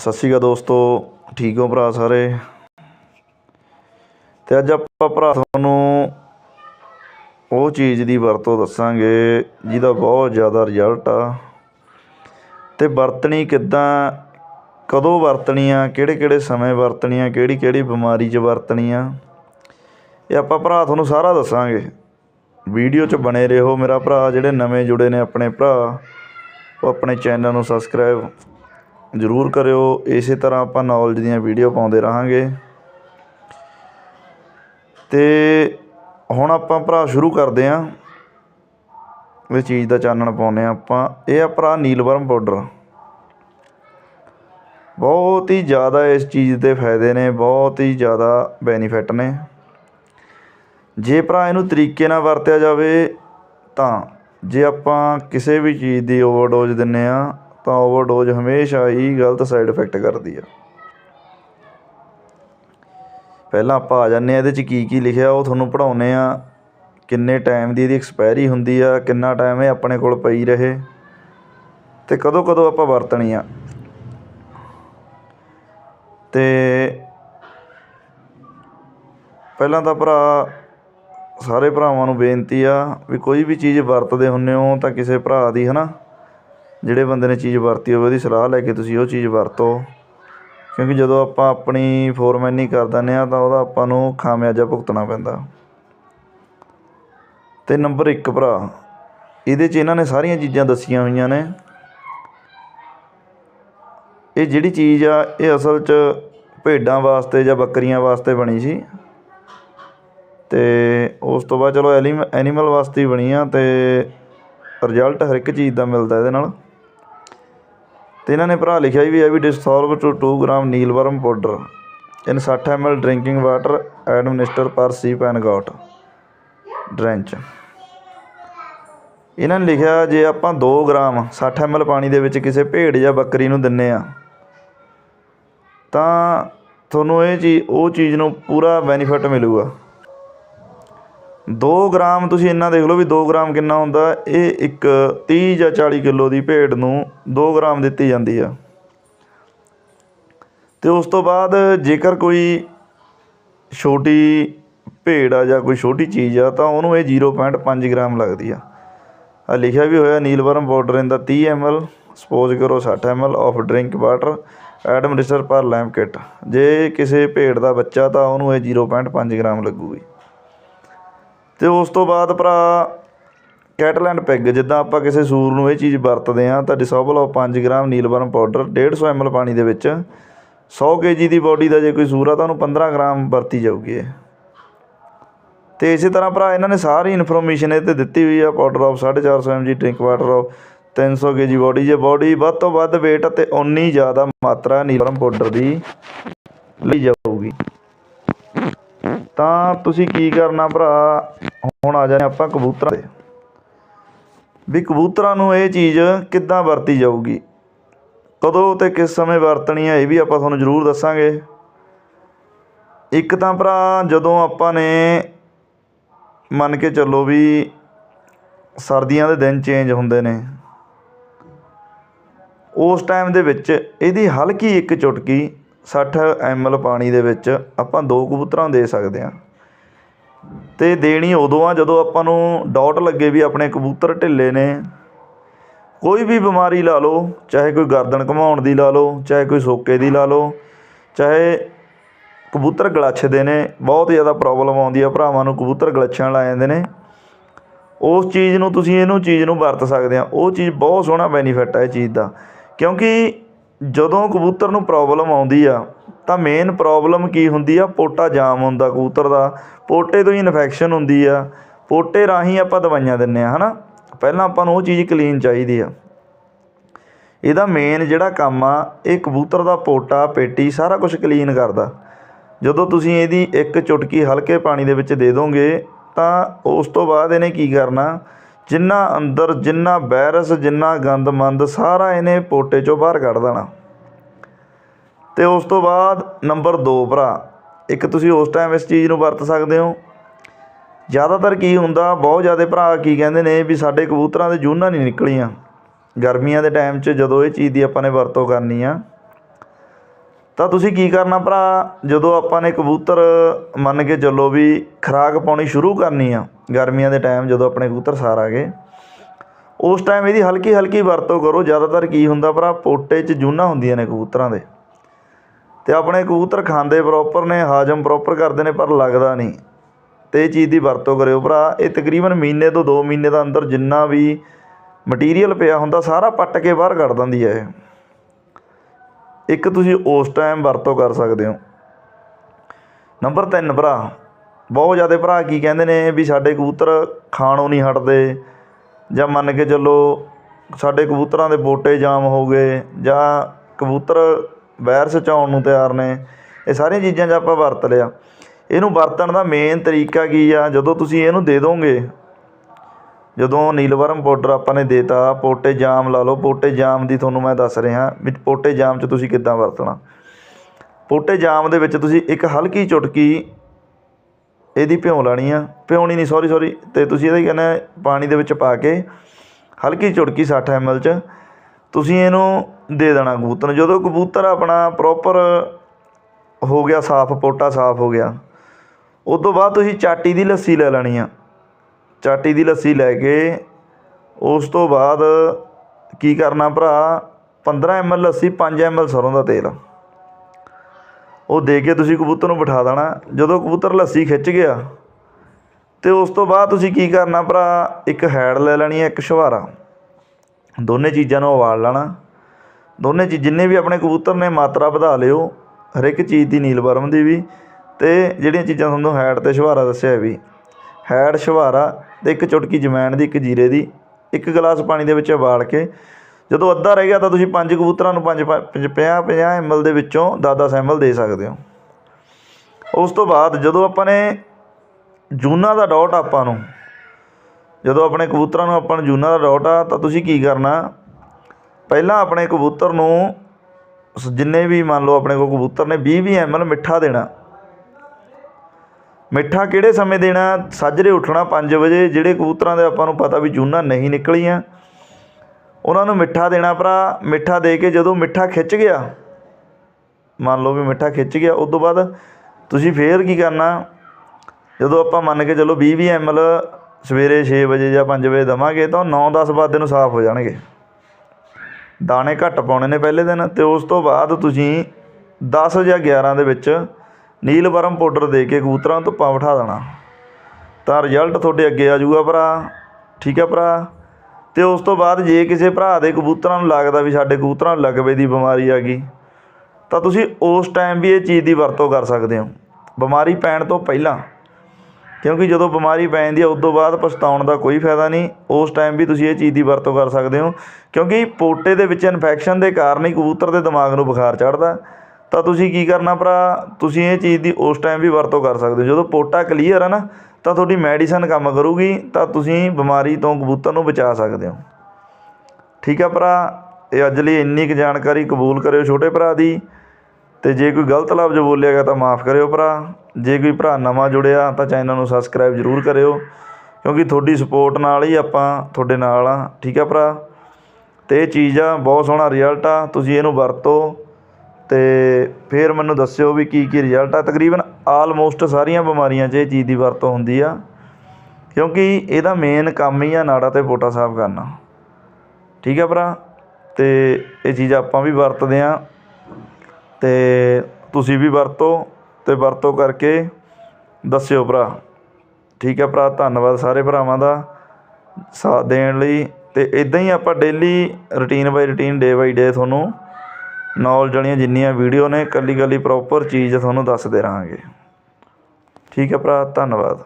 ਸਤਿ ਸ਼੍ਰੀ ਅਕਾਲ ਦੋਸਤੋ, ਠੀਕ ਹੋ ਭਰਾ ਸਾਰੇ? ਤੇ ਅੱਜ ਆਪਾਂ ਭਰਾ ਤੁਹਾਨੂੰ ਉਹ ਚੀਜ਼ ਦੀ ਵਰਤੋਂ ਦੱਸਾਂਗੇ, ਜਿਹਦਾ ਬਹੁਤ ਜ਼ਿਆਦਾ ਰਿਜ਼ਲਟ ਆ। ਤੇ ਵਰਤਣੀ ਕਿੱਦਾਂ, ਕਦੋਂ ਵਰਤਣੀ ਆ ਕਿਹੜੇ ਕਿਹੜੇ ਸਮੇਂ ਵਰਤਣੀ ਆ ਕਿਹੜੀ ਕਿਹੜੀ ਬਿਮਾਰੀ 'ਚ ਵਰਤਣੀ ਆ ਇਹ ਆਪਾਂ ਭਰਾ ਤੁਹਾਨੂੰ ਸਾਰਾ ਦੱਸਾਂਗੇ। ਵੀਡੀਓ 'ਚ ਬਣੇ ਰਹੋ ਮੇਰਾ ਭਰਾ, ਜਿਹੜੇ ਨਵੇਂ ਜੁੜੇ ਨੇ ਆਪਣੇ ਭਰਾ, ਉਹ ਆਪਣੇ ਚੈਨਲ ਨੂੰ ਸਬਸਕ੍ਰਾਈਬ ਜ਼ਰੂਰ ਕਰਿਓ। ਇਸੇ ਤਰ੍ਹਾਂ ਆਪਾਂ ਨੌਲੇਜ ਦੀਆਂ ਵੀਡੀਓ ਪਾਉਂਦੇ ਰਹਾਂਗੇ। ਤੇ ਹੁਣ ਆਪਾਂ ਭਰਾ ਸ਼ੁਰੂ ਕਰਦੇ ਆਂ। ਇਸ ਚੀਜ਼ ਦਾ ਚਾਨਣ ਪਾਉਂਦੇ ਆ ਆਪਾਂ। ਇਹ ਆ ਭਰਾ ਨੀਲਵਰਮ ਪਾਊਡਰ ਬਹੁਤ ਹੀ ਜ਼ਿਆਦਾ ਇਸ ਚੀਜ਼ ਦੇ ਫਾਇਦੇ ਨੇ, ਬਹੁਤ ਹੀ ਜ਼ਿਆਦਾ ਬੈਨੀਫਿਟ ਨੇ। ਜੇ ਭਰਾ ਇਹਨੂੰ ਤਰੀਕੇ ਨਾਲ ਵਰਤਿਆ ਜਾਵੇ ਤਾਂ, ਜੇ ਆਪਾਂ ਕਿਸੇ ਵੀ ਚੀਜ਼ ਦੀ ਓਵਰਡੋਜ਼ ਦਿੰਨੇ ਆ ਤਾਂ ਓਵਰਡੋਜ਼ ਹਮੇਸ਼ਾ ਹੀ ਗਲਤ ਸਾਈਡ ਇਫੈਕਟ ਕਰਦੀ ਆ। ਪਹਿਲਾਂ ਆਪਾਂ ਆ ਜਾਂਦੇ ਆ ਇਹਦੇ 'ਚ ਕੀ ਕੀ ਲਿਖਿਆ, ਉਹ ਤੁਹਾਨੂੰ ਪੜਾਉਨੇ ਆ ਕਿੰਨੇ ਟਾਈਮ ਦੀ ਇਹਦੀ ਐਕਸਪਾਇਰੀ ਹੁੰਦੀ ਆ, ਕਿੰਨਾ ਟਾਈਮ ਇਹ ਆਪਣੇ ਕੋਲ ਪਈ ਰਹੇ। ਤੇ ਕਦੋਂ ਕਦੋਂ ਆਪਾਂ ਵਰਤਣੀ ਆ। ਤੇ ਪਹਿਲਾਂ ਤਾਂ ਭਰਾ, ਸਾਰੇ ਭਰਾਵਾਂ ਨੂੰ ਬੇਨਤੀ ਆ ਵੀ ਕੋਈ ਵੀ ਚੀਜ਼ ਵਰਤਦੇ ਹੁੰਨੇ ਹੋ ਤਾਂ ਕਿਸੇ ਭਰਾ ਦੀ, ਹਨਾ। ਜਿਹੜੇ ਬੰਦੇ ਨੇ ਚੀਜ਼ ਵਰਤੀ ਹੋਵੇ, ਉਹਦੀ ਸਲਾਹ ਲੈ ਕੇ ਤੁਸੀਂ ਉਹ ਚੀਜ਼ ਵਰਤੋ। ਕਿਉਂਕਿ ਜਦੋਂ ਆਪਾਂ ਆਪਣੀ ਫੋਰਮੈਨੀ ਕਰ ਦਿੰਦੇ ਹਾਂ, ਤਾਂ ਉਹਦਾ ਆਪਾਂ ਨੂੰ ਖਾਮਿਆਜਾ ਭੁਗਤਣਾ ਪੈਂਦਾ। ਅਤੇ ਨੰਬਰ ਇੱਕ ਭਰਾ, ਇਹਦੇ 'ਚ ਇਹਨਾਂ ਨੇ ਸਾਰੀਆਂ ਚੀਜ਼ਾਂ ਦੱਸੀਆਂ ਹੋਈਆਂ ਨੇ। ਇਹ ਜਿਹੜੀ ਚੀਜ਼ ਆ, ਇਹ ਅਸਲ 'ਚ ਭੇਡਾਂ ਵਾਸਤੇ ਜਾਂ ਬੱਕਰੀਆਂ ਵਾਸਤੇ ਬਣੀ ਸੀ। ਅਤੇ ਉਸ ਤੋਂ ਬਾਅਦ ਚਲੋ ਐਲੀ ਐਨੀਮਲ ਵਾਸਤੇ ਬਣੀ ਆ ਅਤੇ ਰਿਜ਼ਲਟ ਹਰ ਇੱਕ ਚੀਜ਼ ਦਾ ਮਿਲਦਾ ਇਹਦੇ ਨਾਲ। ਤੇ ਇਹਨਾਂ ਨੇ ਭਰਾ ਲਿਖਿਆ ਵੀ ਹੈ ਵੀ dissolve two 2 gram Nilverm powder in 60 ml drinking water administer per sheep and Gat ਡਰੈਂਚ ਇਹਨਾਂ ਨੇ ਲਿਖਿਆ ਜੇ ਆਪਾਂ 2 ਗ੍ਰਾਮ 60 ml ਪਾਣੀ ਦੇ ਵਿੱਚ ਕਿਸੇ ਭੇਡ ਜਾਂ ਬੱਕਰੀ ਨੂੰ ਦਿੰਨੇ ਆ, ਤਾਂ ਤੁਹਾਨੂੰ ਇਹ ਚੀਜ਼ ਉਹ ਚੀਜ਼ ਨੂੰ ਪੂਰਾ ਬੈਨੀਫਿਟ ਮਿਲੂਗਾ। 2 ਗ੍ਰਾਮ ਤੁਸੀਂ ਇੰਨਾ ਦੇਖ ਲਓ ਵੀ 2 ਗ੍ਰਾਮ ਕਿੰਨਾ ਹੁੰਦਾ, ਇਹ ਇੱਕ 30 ਜਾਂ 40 ਕਿਲੋ ਦੀ ਭੇਡ ਨੂੰ 2 ਗ੍ਰਾਮ ਦਿੱਤੀ ਜਾਂਦੀ ਆ। ਤੇ ਉਸ ਤੋਂ ਬਾਅਦ ਜੇਕਰ ਕੋਈ ਛੋਟੀ ਭੇਡ ਆ ਜਾਂ ਕੋਈ ਛੋਟੀ ਚੀਜ਼ ਆ, ਤਾਂ ਉਹਨੂੰ ਇਹ 0.5 ਗ੍ਰਾਮ ਲੱਗਦੀ ਆ। ਆ ਲਿਖਿਆ ਵੀ ਹੋਇਆ, ਨੀਲਵਰਮ ਪਾਊਡਰ ਇਹਦਾ ਦਾ 30 ml ਸਪੋਜ਼ ਕਰੋ 60 ml of drink water administer per lamb kid. ਜੇ ਕਿਸੇ ਭੇਡ ਦਾ ਬੱਚਾ ਤਾਂ ਉਹਨੂੰ ਇਹ 0.5 ਗ੍ਰਾਮ ਲੱਗੂਗੀ। ਅਤੇ ਉਸ ਤੋਂ ਬਾਅਦ ਭਰਾ ਕੈਟਲ ਐਂਡ ਪੈਗ, ਜਿੱਦਾਂ ਆਪਾਂ ਕਿਸੇ ਸੂਰ ਨੂੰ ਇਹ ਚੀਜ਼ ਵਰਤਦੇ ਹਾਂ ਤਾਂ ਡਿਸੋਬਲ ਆਫ ਪੰਜ ਗ੍ਰਾਮ ਨੀਲਵਰਮ ਪਾਊਡਰ, ਡੇਢ 150 ml ਪਾਣੀ ਦੇ ਵਿੱਚ 100 kg ਦੀ ਬੋਡੀ ਦਾ ਜੇ ਕੋਈ ਸੂਰ ਆ, ਤਾਂ ਉਹਨੂੰ 15 ਗ੍ਰਾਮ ਵਰਤੀ ਜਾਊਗੀ ਇਹ। ਤੇ ਇਸੇ ਤਰ੍ਹਾਂ ਭਰਾ, ਇਹਨਾਂ ਨੇ ਸਾਰੀ ਇਨਫੋਰਮੇਸ਼ਨ ਇਹ ਤੇ ਦਿੱਤੀ ਹੋਈ ਆ powder of 450 mg drink water of 300 kg body ਜੇ ਬੋਡੀ ਵੱਧ ਤੋਂ ਵੱਧ weight ਅਤੇ ਉਨੀ ਜ਼ਿਆਦਾ ਮਾਤਰਾ ਨੀਲਵਰਮ ਪਾਊਡਰ ਦੀ ਲਈ ਜਾਊਗੀ। ਤਾਂ ਤੁਸੀਂ ਕੀ ਕਰਨਾ ਭਰਾ? ਹੁਣ ਆ ਜਾਣੇ ਆਪਾਂ ਕਬੂਤਰਾਂ ਤੇ ਵੀ ਕਬੂਤਰਾਂ ਨੂੰ ਇਹ ਚੀਜ਼ ਕਿੱਦਾਂ ਵਰਤੀ ਜਾਊਗੀ? ਕਦੋਂ ਤੇ ਕਿਸ ਸਮੇਂ ਵਰਤਣੀ ਹੈ ਇਹ ਵੀ ਆਪਾਂ ਤੁਹਾਨੂੰ ਜ਼ਰੂਰ ਦੱਸਾਂਗੇ। ਇੱਕ ਤਾਂ ਭਰਾ, ਜਦੋਂ ਆਪਾਂ ਨੇ ਮੰਨ ਕੇ ਚੱਲੋ ਵੀ ਸਰਦੀਆਂ ਦੇ ਦਿਨ ਚੇਂਜ ਹੁੰਦੇ ਨੇ, ਉਸ ਟਾਈਮ ਦੇ ਵਿੱਚ ਇਹਦੀ ਹਲਕੀ ਇੱਕ ਚੁਟਕੀ ਸੱਠ ਐੱਮ ਐੱਲ ਪਾਣੀ ਦੇ ਵਿੱਚ ਆਪਾਂ ਦੋ ਕਬੂਤਰਾਂ ਨੂੰ ਦੇ ਸਕਦੇ ਹਾਂ। ਅਤੇ ਦੇਣੀ ਉਦੋਂ ਆ ਜਦੋਂ ਆਪਾਂ ਨੂੰ ਡਾਊਟ ਲੱਗੇ ਵੀ ਆਪਣੇ ਕਬੂਤਰ ਢਿੱਲੇ ਨੇ। ਕੋਈ ਵੀ ਬਿਮਾਰੀ ਲਾ ਲਓ, ਚਾਹੇ ਕੋਈ ਗਰਦਨ ਘਮਾਉਣ ਦੀ ਲਾ ਲਓ, ਚਾਹੇ ਕੋਈ ਸੋਕੇ ਦੀ ਲਾ ਲਓ, ਚਾਹੇ ਕਬੂਤਰ ਗਲੱਛਦੇ ਨੇ, ਬਹੁਤ ਜ਼ਿਆਦਾ ਪ੍ਰੋਬਲਮ ਆਉਂਦੀ ਆ, ਭਰਾਵਾਂ ਨੂੰ ਕਬੂਤਰ ਗਲੱਛਣ ਲਾ ਜਾਂਦੇ ਨੇ। ਉਸ ਚੀਜ਼ ਨੂੰ ਤੁਸੀਂ ਇਹਨੂੰ ਚੀਜ਼ ਨੂੰ ਵਰਤ ਸਕਦੇ ਆ। ਉਹ ਚੀਜ਼ ਬਹੁਤ ਸੋਹਣਾ ਬੈਨੀਫਿਟ ਹੈ ਇਹ ਚੀਜ਼ ਦਾ। ਕਿਉਂਕਿ ਜਦੋਂ ਕਬੂਤਰ ਨੂੰ ਪ੍ਰੋਬਲਮ ਆਉਂਦੀ ਆ, ਤਾਂ ਮੇਨ ਪ੍ਰੋਬਲਮ ਕੀ ਹੁੰਦੀ ਆ? ਪੋਟਾ ਜਾਮ ਹੁੰਦਾ ਕਬੂਤਰ ਦਾ। ਪੋਟੇ ਤੋਂ ਹੀ ਇਨਫੈਕਸ਼ਨ ਹੁੰਦੀ ਆ। ਪੋਟੇ ਰਾਹੀਂ ਆਪਾਂ ਦਵਾਈਆਂ ਦਿੰਨੇ ਆ, ਹਨਾ? ਪਹਿਲਾਂ ਆਪਾਂ ਨੂੰ ਉਹ ਚੀਜ਼ ਕਲੀਨ ਚਾਹੀਦੀ ਆ। ਇਹਦਾ ਮੇਨ ਜਿਹੜਾ ਕੰਮ ਆ, ਇਹ ਕਬੂਤਰ ਦਾ ਪੋਟਾ, ਪੇਟੀ ਸਾਰਾ ਕੁਝ ਕਲੀਨ ਕਰਦਾ। ਜਦੋਂ ਤੁਸੀਂ ਇਹਦੀ ਇੱਕ ਚੁਟਕੀ ਹਲਕੇ ਪਾਣੀ ਦੇ ਵਿੱਚ ਦੇ ਦੋਗੇ, ਤਾਂ ਉਸ ਤੋਂ ਬਾਅਦ ਇਹਨੇ ਕੀ ਕਰਨਾ? ਜਿੰਨਾ ਅੰਦਰ, ਜਿੰਨਾ ਵਾਇਰਸ ਜਿੰਨਾ ਗੰਦ ਮੰਦ ਸਾਰਾ ਇਹਨੇ ਪੋਟੇ ਚੋਂ ਬਾਹਰ ਕੱਢ ਦੇਣਾ। ਤੇ ਉਸ ਤੋਂ ਬਾਅਦ ਨੰਬਰ 2 ਭਰਾ, ਇੱਕ ਤੁਸੀਂ ਉਸ ਟਾਈਮ ਇਸ ਚੀਜ਼ ਨੂੰ ਵਰਤ ਸਕਦੇ ਹੋ। ਜ਼ਿਆਦਾਤਰ ਕੀ ਹੁੰਦਾ, ਬਹੁਤ ਜ਼ਿਆਦਾ ਭਰਾ ਕੀ ਕਹਿੰਦੇ ਨੇ ਵੀ ਸਾਡੇ ਕਬੂਤਰਾਂ ਦੇ ਜੂਨਾਂ ਨਹੀਂ ਨਿਕਲੀਆਂ। ਗਰਮੀਆਂ ਦੇ ਟਾਈਮ 'ਚ ਜਦੋਂ ਇਹ ਚੀਜ਼ ਦੀ ਆਪਾਂ ਨੇ ਵਰਤੋਂ ਕਰਨੀ ਆ ਤਾਂ ਤੁਸੀਂ ਕੀ ਕਰਨਾ ਭਰਾ? ਜਦੋਂ ਆਪਾਂ ਨੇ ਕਬੂਤਰ ਮੰਨ ਕੇ ਚੱਲੋ ਵੀ ਖੁਰਾਕ ਪਾਉਣੀ ਸ਼ੁਰੂ ਕਰਨੀ ਆ, ਗਰਮੀਆਂ ਦੇ ਟਾਈਮ ਜਦੋਂ ਆਪਣੇ ਕਬੂਤਰ ਸਾਰ ਆ ਗਏ, ਉਸ ਟਾਈਮ ਇਹਦੀ ਹਲਕੀ ਹਲਕੀ ਵਰਤੋਂ ਕਰੋ। ਜ਼ਿਆਦਾਤਰ ਕੀ ਹੁੰਦਾ ਭਰਾ? ਪੋਟੇ 'ਚ ਜੂਨਾਂ ਹੁੰਦੀਆਂ ਨੇ ਕਬੂਤਰਾਂ ਦੇ। ਤੇ ਆਪਣੇ ਕਬੂਤਰ ਖਾਂਦੇ ਪ੍ਰੋਪਰ ਨੇ, ਹਾਜ਼ਮ ਪ੍ਰੋਪਰ ਕਰਦੇ ਨੇ, ਪਰ ਲੱਗਦਾ ਨਹੀਂ। ਤੇ ਇਹ ਚੀਜ਼ ਦੀ ਵਰਤੋਂ ਕਰਿਓ ਭਰਾ। ਇਹ ਤਕਰੀਬਨ ਮਹੀਨੇ ਤੋਂ 2 ਮਹੀਨੇ ਦਾ ਅੰਦਰ ਜਿੰਨਾ ਵੀ ਮਟੀਰੀਅਲ ਪਿਆ ਹੁੰਦਾ, ਸਾਰਾ ਪੱਟ ਕੇ ਬਾਹਰ ਕੱਢ ਦਿੰਦੀ ਹੈ ਇਹ। ਇੱਕ ਤੁਸੀਂ ਉਸ ਟਾਈਮ ਵਰਤੋਂ ਕਰ ਸਕਦੇ ਹੋ। ਨੰਬਰ 3 ਭਰਾ। ਬਹੁਤ ਜ਼ਿਆਦਾ ਭਰਾ ਕੀ ਕਹਿੰਦੇ ਨੇ ਵੀ ਸਾਡੇ ਕਬੂਤਰ ਖਾਣੋਂ ਨਹੀਂ ਹਟਦੇ। ਜਾਂ ਮੰਨ ਕੇ ਚੱਲੋ ਸਾਡੇ ਕਬੂਤਰਾਂ ਦੇ ਬੋਟੇ ਜਾਮ ਹੋ ਗਏ ਜਾਂ ਕਬੂਤਰ ਵਾਇਰਸ ਚਾਉਣ ਨੂੰ ਤਿਆਰ ਨੇ, ਇਹ ਸਾਰੀਆਂ ਚੀਜ਼ਾਂ 'ਚ ਆਪਾਂ ਵਰਤ ਲਿਆ। ਇਹਨੂੰ ਵਰਤਣ ਦਾ ਮੇਨ ਤਰੀਕਾ ਕੀ ਆ? ਜਦੋਂ ਤੁਸੀਂ ਇਹਨੂੰ ਦੇ ਦੋਗੇ ਜਦੋਂ ਨੀਲਵਰਮ ਪਾਊਡਰ ਆਪਾਂ ਨੇ ਦੇਤਾ, ਪੋਟੇ ਜਾਮ ਲਾ ਲਓ, ਪੋਟੇ ਜਾਮ ਦੀ ਤੁਹਾਨੂੰ ਮੈਂ ਦੱਸ ਰਿਹਾ ਵੀ ਪੋਟੇ ਜਾਮ 'ਚ ਤੁਸੀਂ ਕਿੱਦਾਂ ਵਰਤਣਾ। ਪੋਟੇ ਜਾਮ ਦੇ ਵਿੱਚ ਤੁਸੀਂ ਇੱਕ ਹਲਕੀ ਚੁਟਕੀ ਇਹਦੀ ਭਿਉਂ ਲੈਣੀ ਆ। ਭਿਉਣੀ ਨਹੀਂ ਸੌਰੀ ਸੌਰੀ ਅਤੇ ਤੁਸੀਂ ਇਹਦੇ ਕਹਿੰਦੇ ਪਾਣੀ ਦੇ ਵਿੱਚ ਪਾ ਕੇ ਹਲਕੀ ਚੁਟਕੀ ਸੱਠ ਐੱਮ ਐੱਲ ਚ ਤੁਸੀਂ ਇਹਨੂੰ ਦੇ ਦੇਣਾ ਕਬੂਤਰ। ਨੂੰ ਜਦੋਂ ਕਬੂਤਰ ਆਪਣਾ ਪ੍ਰੋਪਰ ਹੋ ਗਿਆ, ਸਾਫ਼, ਪੋਟਾ ਸਾਫ਼ ਹੋ ਗਿਆ ਉਹ ਤੋਂ ਬਾਅਦ ਤੁਸੀਂ ਚਾਟੀ ਦੀ ਲੱਸੀ ਲੈ ਲੈਣੀ ਆ। ਚਾਟੀ ਦੀ ਲੱਸੀ ਲੈ ਕੇ ਉਸ ਤੋਂ ਬਾਅਦ ਕੀ ਕਰਨਾ ਭਰਾ? 15 ml ਲੱਸੀ, ਪੰਜ 5 ml ਸਰ੍ਹੋਂ ਦਾ ਤੇਲ। ਉਹ ਦੇ ਕੇ ਤੁਸੀਂ ਕਬੂਤਰ ਨੂੰ ਬਿਠਾ ਦੇਣਾ। ਜਦੋਂ ਕਬੂਤਰ ਲੱਸੀ ਖਿੱਚ ਗਿਆ, ਤੇ ਉਸ ਤੋਂ ਬਾਅਦ ਤੁਸੀਂ ਕੀ ਕਰਨਾ ਭਰਾ? ਇੱਕ ਹੈਡ ਲੈ ਲੈਣੀ ਹੈ, ਇੱਕ ਛੁਹਾਰਾ ਦੋਨੇ ਚੀਜ਼ਾਂ ਨੂੰ ਉਬਾਲ ਲੈਣਾ। ਦੋਨੇ ਚੀਜ਼ ਜਿੰਨੇ ਵੀ ਆਪਣੇ ਕਬੂਤਰ ਨੇ, ਮਾਤਰਾ ਵਧਾ ਲਿਓ। ਹਰ ਇੱਕ ਚੀਜ਼ ਦੀ ਨੀਲਵਰਮ ਦੀ ਵੀ। ਅਤੇ ਜਿਹੜੀਆਂ ਚੀਜ਼ਾਂ ਤੁਹਾਨੂੰ ਹੈਡ ਤੇ ਛੁਹਾਰਾ ਦੱਸਿਆ ਵੀ। ਹੈਡ ਛੁਹਾਰਾ ਅਤੇ ਇੱਕ ਚੁਟਕੀ ਜਵੈਣ ਦੀ, ਇੱਕ ਜੀਰੇ ਦੀ, ਇੱਕ ਗਲਾਸ ਪਾਣੀ ਦੇ ਵਿੱਚ ਉਬਾਲ ਕੇ ਜਦੋਂ ਅੱਧਾ ਰਹਿ ਗਿਆ ਤਾਂ ਤੁਸੀਂ ਪੰਜ ਕਬੂਤਰਾਂ ਨੂੰ ਪੰਜ 50 50 ਐਮਐਲ ਦੇ ਵਿੱਚੋਂ 10-10 ਐਮਐਲ ਦੇ ਸਕਦੇ ਹੋ। ਉਸ ਤੋਂ ਬਾਅਦ ਜਦੋਂ ਆਪਾਂ ਨੇ ਜੂਨਾ ਦਾ ਡਾਟ ਆਪਾਂ ਨੂੰ, ਜਦੋਂ ਆਪਣੇ ਕਬੂਤਰਾਂ ਨੂੰ ਆਪਾਂ ਨੂੰ ਜੂਨਾ ਦਾ ਡਾਟ ਆ, ਤਾਂ ਤੁਸੀਂ ਕੀ ਕਰਨਾ? ਪਹਿਲਾਂ ਆਪਣੇ ਕਬੂਤਰ ਨੂੰ ਸ- ਜਿੰਨੇ ਵੀ ਮੰਨ ਲਓ ਆਪਣੇ ਕੋਲ ਕਬੂਤਰ ਨੇ 20 20 ਐਮਐਲ ਮਿੱਠਾ ਦੇਣਾ। ਮਿੱਠਾ ਕਿਹੜੇ ਸਮੇਂ ਦੇਣਾ? ਸਾਜਰੇ ਉੱਠਣਾ 5 ਵਜੇ, ਜਿਹੜੇ ਕਬੂਤਰਾਂ ਦੇ ਆਪਾਂ ਨੂੰ ਪਤਾ ਵੀ ਜੂਨਾ ਨਹੀਂ ਨਿਕਲੀਆਂ। ਉਹਨਾਂ ਨੂੰ ਮਿੱਠਾ ਦੇਣਾ ਭਰਾ। ਮਿੱਠਾ ਦੇ ਕੇ ਜਦੋਂ ਮਿੱਠਾ ਖਿੱਚ ਗਿਆ, ਮੰਨ ਲਓ ਵੀ ਮਿੱਠਾ ਖਿੱਚ ਗਿਆ ਉਸ ਤੋਂ ਬਾਅਦ ਤੁਸੀਂ ਫੇਰ ਕੀ ਕਰਨਾ? ਜਦੋਂ ਆਪਾਂ ਮੰਨ ਕੇ ਚੱਲੋ 20 20 ਐਮਐਲ ਸਵੇਰੇ 6 ਵਜੇ ਜਾਂ 5 ਵਜੇ ਦਵਾਂਗੇ, ਤਾਂ 9-10 ਬਾਅਦ ਨੂੰ ਸਾਫ਼ ਹੋ ਜਾਣਗੇ। ਦਾਣੇ ਘੱਟ ਪਾਉਣੇ ਨੇ ਪਹਿਲੇ ਦਿਨ, ਤੇ ਉਸ ਤੋਂ ਬਾਅਦ ਤੁਸੀਂ 10 ਜਾਂ 11 ਦੇ ਵਿੱਚ ਨੀਲਵਰਮ ਪਾਊਡਰ ਦੇ ਕੇ ਕਬੂਤਰਾਂ ਨੂੰ ਧੁੱਪਾਂ ਬਿਠਾ ਦੇਣਾ। ਤਾਂ ਰਿਜ਼ਲਟ ਤੁਹਾਡੇ ਅੱਗੇ ਆ ਜਾਊਗਾ ਭਰਾ। ਠੀਕ ਹੈ ਭਰਾ? ਅਤੇ ਉਸ ਤੋਂ ਬਾਅਦ ਜੇ ਕਿਸੇ ਭਰਾ ਦੇ ਕਬੂਤਰਾਂ ਨੂੰ ਲੱਗਦਾ ਵੀ ਸਾਡੇ ਕਬੂਤਰਾਂ ਨੂੰ ਲਗਵੇ ਦੀ ਬਿਮਾਰੀ ਆ ਗਈ, ਤਾਂ ਤੁਸੀਂ ਉਸ ਟਾਈਮ ਵੀ ਇਹ ਚੀਜ਼ ਦੀ ਵਰਤੋਂ ਕਰ ਸਕਦੇ ਹੋ। ਬਿਮਾਰੀ ਪੈਣ ਤੋਂ ਪਹਿਲਾਂ। ਕਿਉਂਕਿ ਜਦੋਂ ਬਿਮਾਰੀ ਪੈ ਜਾਂਦੀ ਹੈ ਉਸ ਤੋਂ ਬਾਅਦ ਪਛਤਾਉਣ ਦਾ ਕੋਈ ਫਾਇਦਾ ਨਹੀਂ। ਉਸ ਟਾਈਮ ਵੀ ਤੁਸੀਂ ਇਹ ਚੀਜ਼ ਦੀ ਵਰਤੋਂ ਕਰ ਸਕਦੇ ਹੋ। ਕਿਉਂਕਿ ਪੋਟੇ ਦੇ ਵਿੱਚ ਇਨਫੈਕਸ਼ਨ ਦੇ ਕਾਰਨ ਹੀ ਕਬੂਤਰ ਦੇ ਦਿਮਾਗ ਨੂੰ ਬੁਖਾਰ ਚੜ੍ਹਦਾ। ਤਾਂ ਤੁਸੀਂ ਕੀ ਕਰਨਾ ਭਰਾ? ਤੁਸੀਂ ਇਹ ਚੀਜ਼ ਦੀ ਉਸ ਟਾਈਮ ਵੀ ਵਰਤੋਂ ਕਰ ਸਕਦੇ ਹੋ। ਜਦੋਂ ਪੋਟਾ ਕਲੀਅਰ ਆ ਨਾ, ਤਾਂ ਤੁਹਾਡੀ ਮੈਡੀਸਨ ਕੰਮ ਕਰੂਗੀ, ਤਾਂ ਤੁਸੀਂ ਬਿਮਾਰੀ ਤੋਂ ਕਬੂਤਰ ਨੂੰ ਬਚਾ ਸਕਦੇ ਹੋ। ਠੀਕ ਆ ਭਰਾ? ਇਹ ਅੱਜ ਲਈ ਇੰਨੀ ਕੁ ਜਾਣਕਾਰੀ ਕਬੂਲ ਕਰਿਓ ਛੋਟੇ ਭਰਾ ਦੀ। ਤੇ ਜੇ ਕੋਈ ਗਲਤ ਲਫ਼ਜ਼ ਬੋਲਿਆ ਗਿਆ ਤਾਂ ਮਾਫ ਕਰਿਓ ਭਰਾ। ਜੇ ਕੋਈ ਭਰਾ ਨਵਾਂ ਜੁੜਿਆ ਤਾਂ ਚੈਨਲ ਨੂੰ ਸਬਸਕ੍ਰਾਈਬ ਜ਼ਰੂਰ ਕਰਿਓ, ਕਿਉਂਕਿ ਤੁਹਾਡੀ ਸਪੋਰਟ ਨਾਲ ਹੀ ਆਪਾਂ ਤੁਹਾਡੇ ਨਾਲ ਆ। ਠੀਕ ਆ ਭਰਾ? ਤੇ ਇਹ ਚੀਜ਼ ਆ, ਬਹੁਤ ਸੋਹਣਾ ਰਿਜ਼ਲਟ ਆ। ਤੁਸੀਂ ਇਹਨੂੰ ਵਰਤੋ। ਅਤੇ ਫਿਰ ਮੈਨੂੰ ਦੱਸਿਓ ਵੀ ਕੀ ਕੀ ਰਿਜ਼ਲਟ ਆ। ਤਕਰੀਬਨ ਆਲਮੋਸਟ ਸਾਰੀਆਂ ਬਿਮਾਰੀਆਂ 'ਚ ਇਹ ਚੀਜ਼ ਦੀ ਵਰਤੋਂ ਹੁੰਦੀ ਆ। ਕਿਉਂਕਿ ਇਹਦਾ ਮੇਨ ਕੰਮ ਹੀ ਆ ਨਾੜਾ ਅਤੇ ਪੋਟਾ ਸਾਫ਼ ਕਰਨਾ। ਠੀਕ ਹੈ ਭਰਾ? ਅਤੇ ਇਹ ਚੀਜ਼ ਆਪਾਂ ਵੀ ਵਰਤਦੇ ਹਾਂ ਅਤੇ ਤੁਸੀਂ ਵੀ ਵਰਤੋ ਅਤੇ ਵਰਤੋਂ ਕਰਕੇ ਦੱਸਿਓ ਭਰਾ। ਠੀਕ ਹੈ ਭਰਾ, ਧੰਨਵਾਦ ਸਾਰੇ ਭਰਾਵਾਂ ਦਾ ਸਾਥ ਦੇਣ ਲਈ। ਅਤੇ ਇੱਦਾਂ ਹੀ ਆਪਾਂ daily routine by routine day by day ਤੁਹਾਨੂੰ ਨੌਲੇਜ ਵਾਲੀਆਂ ਜਿੰਨੀਆਂ ਵੀਡੀਓ ਨੇ ਇਕੱਲੀ ਇਕੱਲੀ ਪ੍ਰੋਪਰ ਚੀਜ਼ ਤੁਹਾਨੂੰ ਦੱਸਦੇ ਰਹਾਂਗੇ। ਠੀਕ ਹੈ ਭਰਾ, ਧੰਨਵਾਦ।